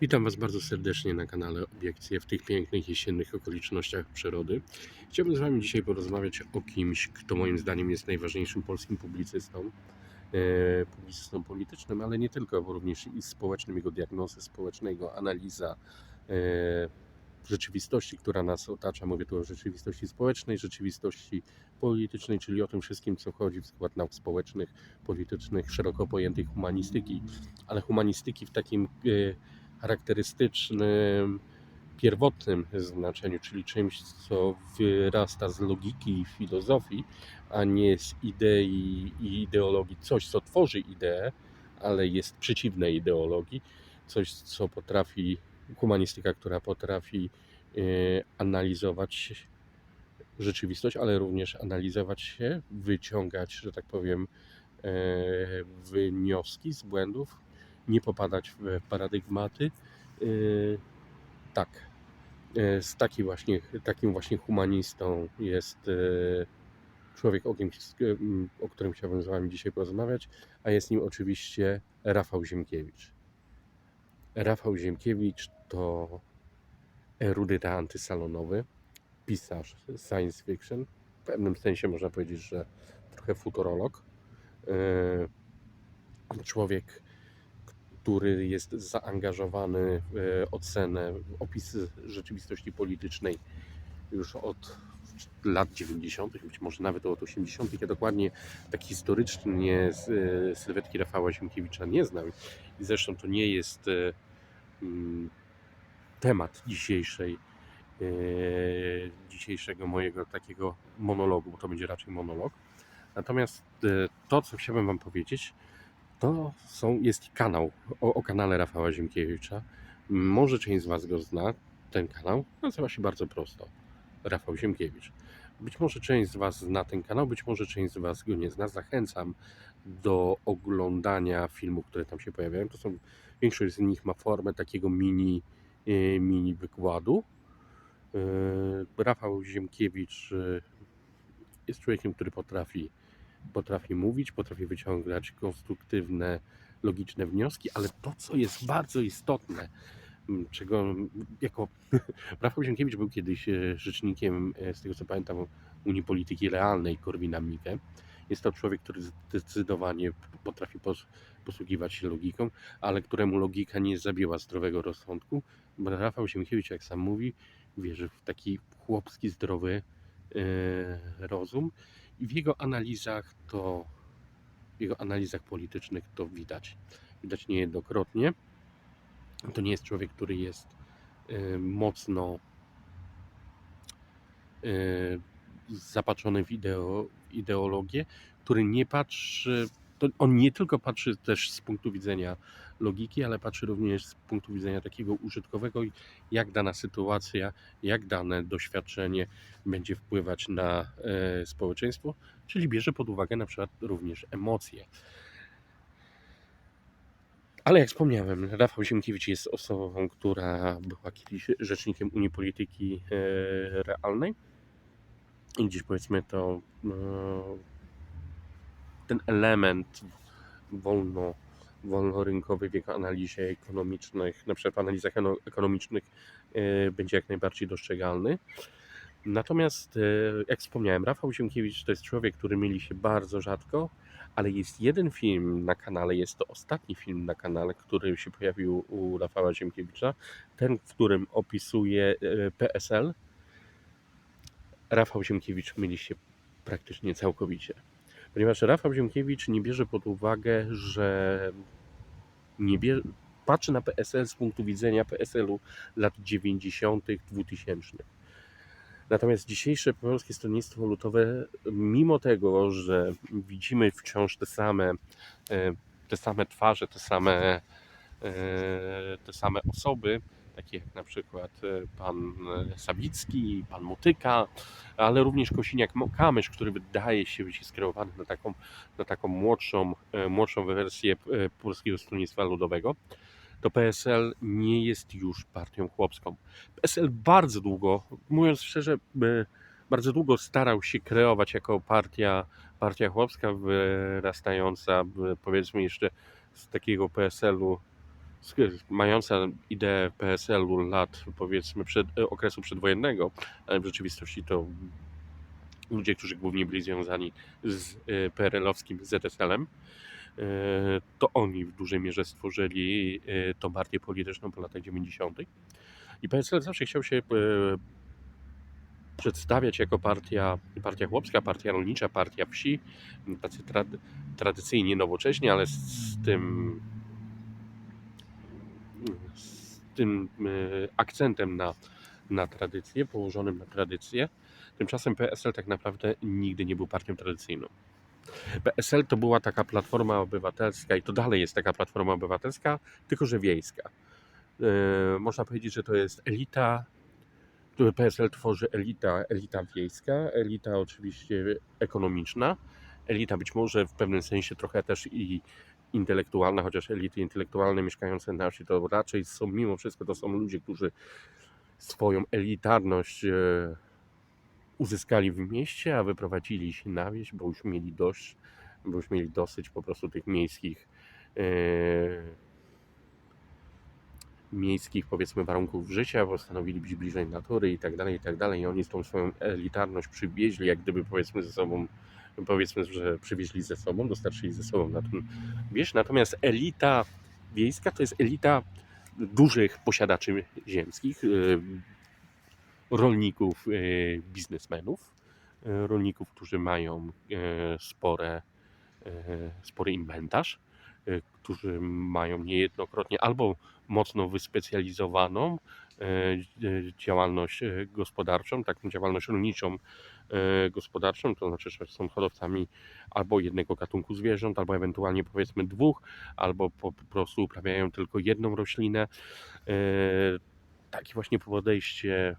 Witam Was bardzo serdecznie na kanale Obiekcje w tych pięknych jesiennych okolicznościach przyrody. Chciałbym z Wami dzisiaj porozmawiać o kimś, kto moim zdaniem jest najważniejszym polskim publicystą, e, publicystą politycznym, ale nie tylko, bo również i społecznym, jego diagnozy społecznej, jego analiza e, rzeczywistości, która nas otacza. Mówię tu o rzeczywistości społecznej, rzeczywistości politycznej, czyli o tym wszystkim, co wchodzi w skład nauk społecznych, politycznych, szeroko pojętej humanistyki, ale humanistyki w takim e, charakterystycznym, pierwotnym znaczeniu, czyli czymś, co wyrasta z logiki i filozofii, a nie z idei i ideologii. Coś, co tworzy ideę, ale jest przeciwne ideologii. Coś, co potrafi, humanistyka, która potrafi e, analizować rzeczywistość, ale również analizować się, wyciągać, że tak powiem, e, wnioski z błędów, nie popadać w paradygmaty. E, Tak. E, Z taki właśnie, takim właśnie humanistą jest e, człowiek, o, o którym chciałbym z Wami dzisiaj porozmawiać, a jest nim oczywiście Rafał Ziemkiewicz. Rafał Ziemkiewicz to erudyta antysalonowy, pisarz science fiction, w pewnym sensie można powiedzieć, że trochę futurolog. Człowiek, który jest zaangażowany w ocenę, w opis rzeczywistości politycznej już od lat 90., być może nawet od 80., ja dokładnie tak historycznie e, sylwetki Rafała Ziemkiewicza nie znam. Zresztą to nie jest e, mm, temat dzisiejszej, e, dzisiejszego mojego takiego monologu, bo to będzie raczej monolog. Natomiast e, to, co chciałbym Wam powiedzieć, to są, jest kanał o, o kanale Rafała Ziemkiewicza. Może część z Was go zna. Ten kanał nazywa się bardzo prosto. Rafał Ziemkiewicz. Być może część z Was zna ten kanał, być może część z Was go nie zna. Zachęcam do oglądania filmów, które tam się pojawiają. To są, większość z nich ma formę takiego mini, e, mini wykładu. E, Rafał Ziemkiewicz e, jest człowiekiem, który potrafi, potrafi mówić, potrafi wyciągać konstruktywne, logiczne wnioski, ale to, co jest bardzo istotne, czego jako Rafał Ziemkiewicz był kiedyś e, rzecznikiem, e, z tego co pamiętam, Unii Polityki Realnej Korwina Mikke. Jest to człowiek, który zdecydowanie potrafi pos- posługiwać się logiką, ale któremu logika nie zabiła zdrowego rozsądku. Rafał Ziemkiewicz, jak sam mówi, wierzy w taki chłopski, zdrowy e, rozum i w jego analizach to w jego analizach politycznych to widać. Widać niejednokrotnie. To nie jest człowiek, który jest e, mocno e, zapatrzony w ideo, ideologię, który nie patrzy, on nie tylko patrzy też z punktu widzenia logiki, ale patrzy również z punktu widzenia takiego użytkowego, jak dana sytuacja, jak dane doświadczenie będzie wpływać na e, społeczeństwo, czyli bierze pod uwagę na przykład również emocje. Ale jak wspomniałem, Rafał Ziemkiewicz jest osobą, która była kiedyś rzecznikiem Unii Polityki e, Realnej. I gdzieś powiedzmy to e, ten element wolno, wolnorynkowy w jego analizie ekonomicznych, na przykład w analizach ekonomicznych e, będzie jak najbardziej dostrzegalny. Natomiast, e, jak wspomniałem, Rafał Ziemkiewicz to jest człowiek, który myli się bardzo rzadko, ale jest jeden film na kanale, jest to ostatni film na kanale, który się pojawił u Rafała Ziemkiewicza, ten, w którym opisuje e, PSL. Rafał Ziemkiewicz myli się praktycznie całkowicie, ponieważ Rafał Ziemkiewicz nie bierze pod uwagę, że nie bie... patrzy na PSL z punktu widzenia PSL-u lat 90., 2000. Natomiast dzisiejsze Polskie Stronnictwo Ludowe, mimo tego, że widzimy wciąż te same, e, te same twarze, te same, e, te same osoby, takie jak na przykład e, pan e, Sawicki, pan Motyka, ale również Kosiniak-Kamysz, który wydaje się być skierowany na taką, na taką młodszą, e, młodszą wersję Polskiego Stronnictwa Ludowego, to PSL nie jest już partią chłopską. PSL bardzo długo, mówiąc szczerze, bardzo długo starał się kreować jako partia, partia chłopska, wyrastająca powiedzmy jeszcze z takiego PSL-u mająca ideę PSL-u lat powiedzmy przed, e, okresu przedwojennego, ale w rzeczywistości to ludzie, którzy głównie byli związani z e, PRL-owskim ZSL-em, e, to oni w dużej mierze stworzyli tą partię polityczną po latach 90. I PSL zawsze chciał się przedstawiać jako partia, partia chłopska, partia rolnicza, partia wsi, tacy trad, tradycyjnie nowocześnie, ale z, z tym z tym e, akcentem na, na tradycję, położonym na tradycję. Tymczasem PSL tak naprawdę nigdy nie był partią tradycyjną. PSL to była taka platforma obywatelska i to dalej jest taka platforma obywatelska, tylko że wiejska. E, Można powiedzieć, że to jest elita, PSL tworzy elita, elita wiejska, elita oczywiście ekonomiczna, elita być może w pewnym sensie trochę też i intelektualna, chociaż elity intelektualne mieszkające na wsi to raczej są mimo wszystko to są ludzie, którzy swoją elitarność e, uzyskali w mieście, a wyprowadzili się na wieś, bo już mieli dość, bo już mieli dosyć po prostu tych miejskich e, miejskich powiedzmy warunków życia, postanowili być bliżej natury i tak dalej, i tak dalej. I oni z tą swoją elitarność przywieźli, jak gdyby powiedzmy ze sobą, powiedzmy, że przywieźli ze sobą, dostarczyli ze sobą na ten wieś. Natomiast elita wiejska to jest elita dużych posiadaczy ziemskich, y, rolników, y, biznesmenów, y, rolników, którzy mają spore, spory inwentarz, którzy mają niejednokrotnie albo mocno wyspecjalizowaną działalność gospodarczą, taką działalność rolniczą e, gospodarczą, to znaczy, że są hodowcami albo jednego gatunku zwierząt, albo ewentualnie powiedzmy dwóch, albo po, prostu uprawiają tylko jedną roślinę. E, Takie właśnie podejście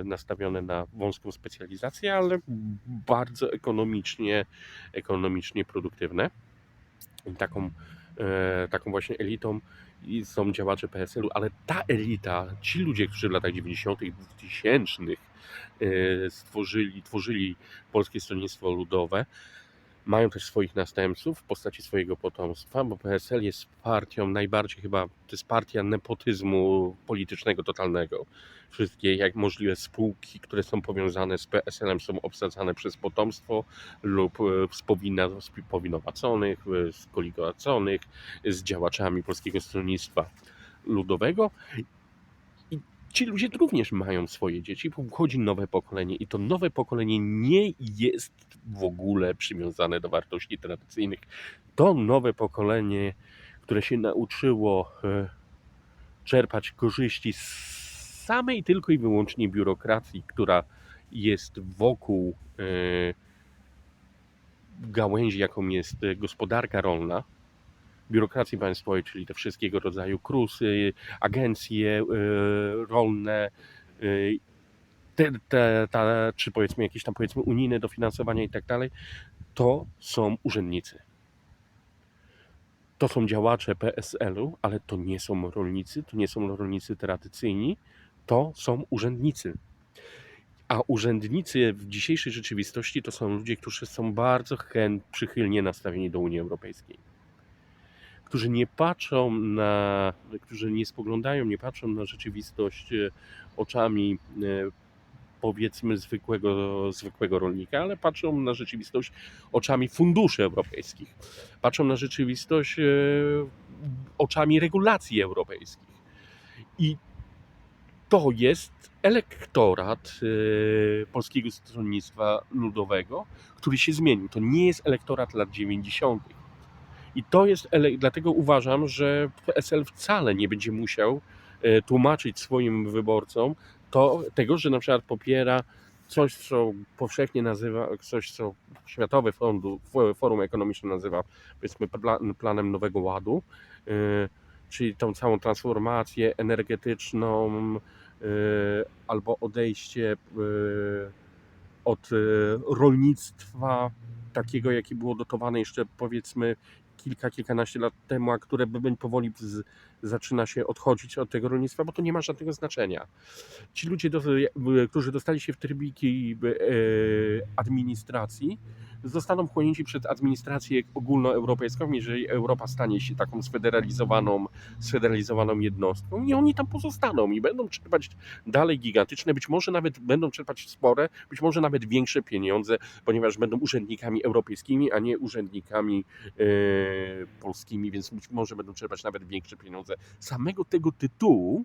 e, nastawione na wąską specjalizację, ale bardzo ekonomicznie, ekonomicznie produktywne. I taką, taką właśnie elitą i są działacze PSL-u, ale ta elita, ci ludzie, którzy w latach 90., 2000 e, stworzyli, tworzyli Polskie Stronnictwo Ludowe, mają też swoich następców w postaci swojego potomstwa, bo PSL jest partią najbardziej chyba, to jest partia nepotyzmu politycznego totalnego. Wszystkie jak możliwe spółki, które są powiązane z PSL-em są obsadzane przez potomstwo lub spowinna- spowinowaconych, e, skoligowaconych, z działaczami Polskiego Stronnictwa Ludowego. Ci ludzie również mają swoje dzieci, bo wchodzi nowe pokolenie i to nowe pokolenie nie jest w ogóle przywiązane do wartości tradycyjnych. To nowe pokolenie, które się nauczyło e, czerpać korzyści z samej tylko i wyłącznie biurokracji, która jest wokół e, gałęzi, jaką jest e, gospodarka rolna, biurokracji państwowej, czyli te wszystkiego rodzaju krusy, agencje e, rolne, e, te, te, czy powiedzmy jakieś tam powiedzmy unijne dofinansowania i tak dalej, to są urzędnicy. To są działacze PSL-u, ale to nie są rolnicy, to nie są rolnicy tradycyjni, to są urzędnicy. A urzędnicy w dzisiejszej rzeczywistości to są ludzie, którzy są bardzo chęt, przychylnie nastawieni do Unii Europejskiej. Którzy nie patrzą na, którzy nie spoglądają, nie patrzą na rzeczywistość e, oczami e, powiedzmy zwykłego, zwykłego rolnika, ale patrzą na rzeczywistość oczami funduszy europejskich. Patrzą na rzeczywistość e, oczami regulacji europejskich. I to jest elektorat Polskiego Stronnictwa Ludowego, który się zmienił. To nie jest elektorat lat 90. I to jest, dlatego uważam, że PSL wcale nie będzie musiał e, tłumaczyć swoim wyborcom to, tego, że na przykład popiera coś, co powszechnie nazywa, coś, co Światowe Forum Ekonomiczne nazywa, powiedzmy, pla- planem Nowego Ładu, e, czyli tą całą transformację energetyczną, e, albo odejście od rolnictwa takiego, jakie było dotowane jeszcze powiedzmy kilka, kilkanaście lat temu, a które powoli z, zaczyna się odchodzić od tego rolnictwa, bo to nie ma żadnego znaczenia. Ci ludzie, którzy dostali się w trybiki e, administracji, zostaną wchłonięci przez administrację ogólnoeuropejską, jeżeli Europa stanie się taką sfederalizowaną, sfederalizowaną jednostką i oni tam pozostaną i będą czerpać dalej gigantyczne, być może nawet będą czerpać spore, być może nawet większe pieniądze, ponieważ będą urzędnikami europejskimi, a nie urzędnikami e, polskimi, więc być może będą czerpać nawet większe pieniądze. Samego tego tytułu,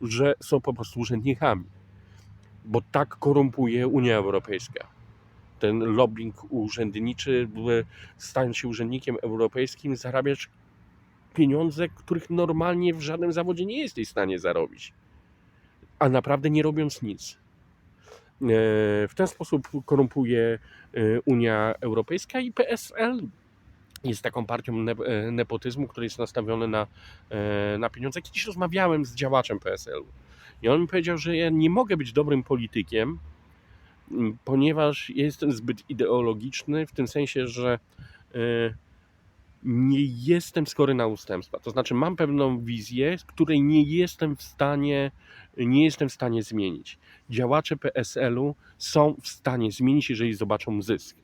że są po prostu urzędnikami, bo tak korumpuje Unia Europejska. Ten lobbying urzędniczy, stając się urzędnikiem europejskim, zarabiać pieniądze, których normalnie w żadnym zawodzie nie jesteś w stanie zarobić, a naprawdę nie robiąc nic. E, W ten sposób korumpuje e, Unia Europejska i PSL jest taką partią e, nepotyzmu, który jest nastawiony na, e, na pieniądze. Kiedyś rozmawiałem z działaczem PSL-u i on mi powiedział, że ja nie mogę być dobrym politykiem, ponieważ jestem zbyt ideologiczny w tym sensie, że e, nie jestem skory na ustępstwa. To znaczy mam pewną wizję, której nie jestem w stanie nie jestem w stanie zmienić. Działacze PSL-u są w stanie zmienić, jeżeli zobaczą zysk.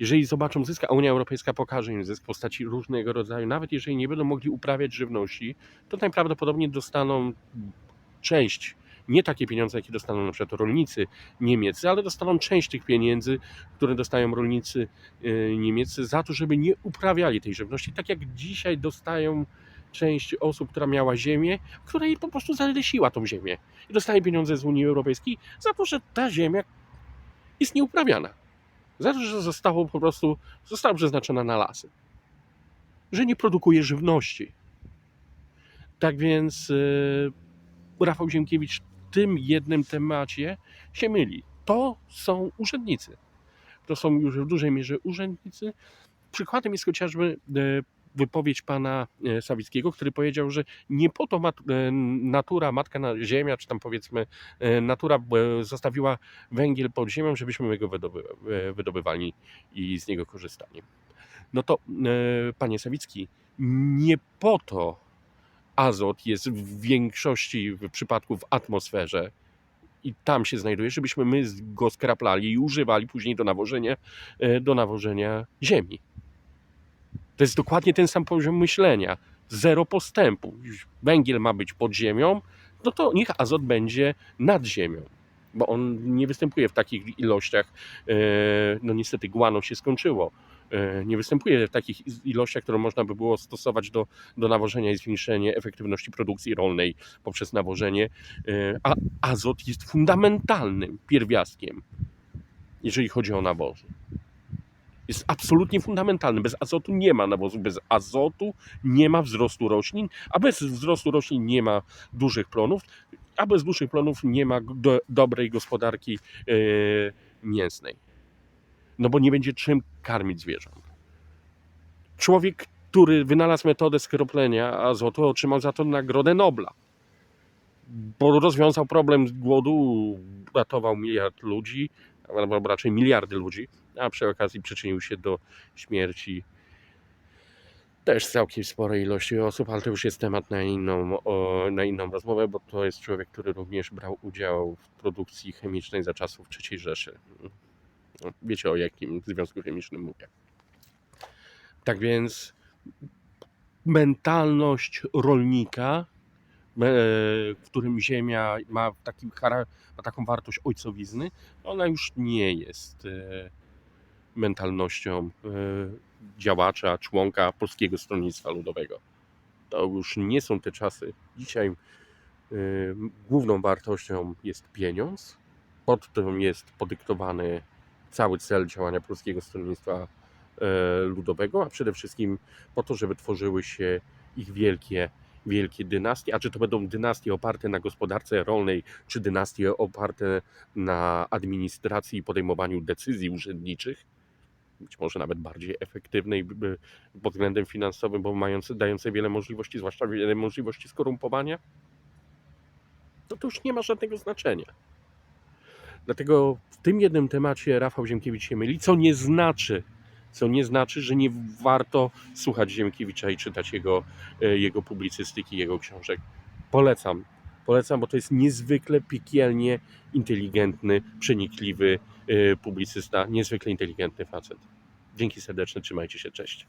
Jeżeli zobaczą zysk, a Unia Europejska pokaże im zysk w postaci różnego rodzaju, nawet jeżeli nie będą mogli uprawiać żywności, to najprawdopodobniej dostaną część, nie takie pieniądze, jakie dostaną na przykład rolnicy niemieccy, ale dostaną część tych pieniędzy, które dostają rolnicy y, niemieccy za to, żeby nie uprawiali tej żywności, tak jak dzisiaj dostają część osób, która miała ziemię, która jej po prostu zalesiła tą ziemię i dostaje pieniądze z Unii Europejskiej za to, że ta ziemia jest nieuprawiana. To, że zostało po prostu, została przeznaczona na lasy. Że nie produkuje żywności. Tak więc yy, Rafał Ziemkiewicz w tym jednym temacie się myli. To są urzędnicy. To są już w dużej mierze urzędnicy. Przykładem jest chociażby e, wypowiedź pana e, Sawickiego, który powiedział, że nie po to mat, e, natura, matka na ziemia, czy tam powiedzmy e, natura zostawiła węgiel pod ziemią, żebyśmy go wydoby, wydobywali i z niego korzystali. No to, panie Sawicki, nie po to azot jest w większości przypadków w atmosferze i tam się znajduje, żebyśmy my go skraplali i używali później do nawożenia, do nawożenia ziemi. To jest dokładnie ten sam poziom myślenia. Zero postępu. Węgiel ma być pod ziemią, no to niech azot będzie nad ziemią. Bo on nie występuje w takich ilościach. e, No niestety guano się skończyło. E, Nie występuje w takich ilościach, które można by było stosować do, do nawożenia i zwiększenia efektywności produkcji rolnej poprzez nawożenie. E, A azot jest fundamentalnym pierwiastkiem, jeżeli chodzi o nawozy jest absolutnie fundamentalny. Bez azotu nie ma nawozu, bez azotu nie ma wzrostu roślin, a bez wzrostu roślin nie ma dużych plonów, a bez dużych plonów nie ma do, dobrej gospodarki e, mięsnej. No bo nie będzie czym karmić zwierząt. Człowiek, który wynalazł metodę skroplenia azotu, otrzymał za to Nagrodę Nobla. Bo rozwiązał problem głodu, ratował miliard ludzi, albo raczej miliardy ludzi, a przy okazji przyczynił się do śmierci też całkiem sporej ilości osób, ale to już jest temat na inną, na inną rozmowę, bo to jest człowiek, który również brał udział w produkcji chemicznej za czasów III Rzeszy. No, Wiecie o jakim związku chemicznym mówię. Tak więc mentalność rolnika, e, w którym ziemia ma, taki, ma taką wartość ojcowizny, ona już nie jest e, mentalnością e, działacza, członka Polskiego Stronnictwa Ludowego. To już nie są te czasy. Dzisiaj e, główną wartością jest pieniądz. Pod tym jest podyktowany cały cel działania Polskiego Stronnictwa e, Ludowego, a przede wszystkim po to, żeby tworzyły się ich wielkie, wielkie dynastie. A czy to będą dynastie oparte na gospodarce rolnej, czy dynastie oparte na administracji i podejmowaniu decyzji urzędniczych, być może nawet bardziej efektywnej pod względem finansowym, bo mające, dające wiele możliwości, zwłaszcza wiele możliwości skorumpowania, no to już nie ma żadnego znaczenia. Dlatego w tym jednym temacie Rafał Ziemkiewicz się myli, co nie znaczy, co nie znaczy, że nie warto słuchać Ziemkiewicza i czytać jego, e, jego publicystyki, jego książek. Polecam. Polecam, bo to jest niezwykle piekielnie inteligentny, przenikliwy e, publicysta, niezwykle inteligentny facet. Dzięki serdeczne, trzymajcie się, cześć.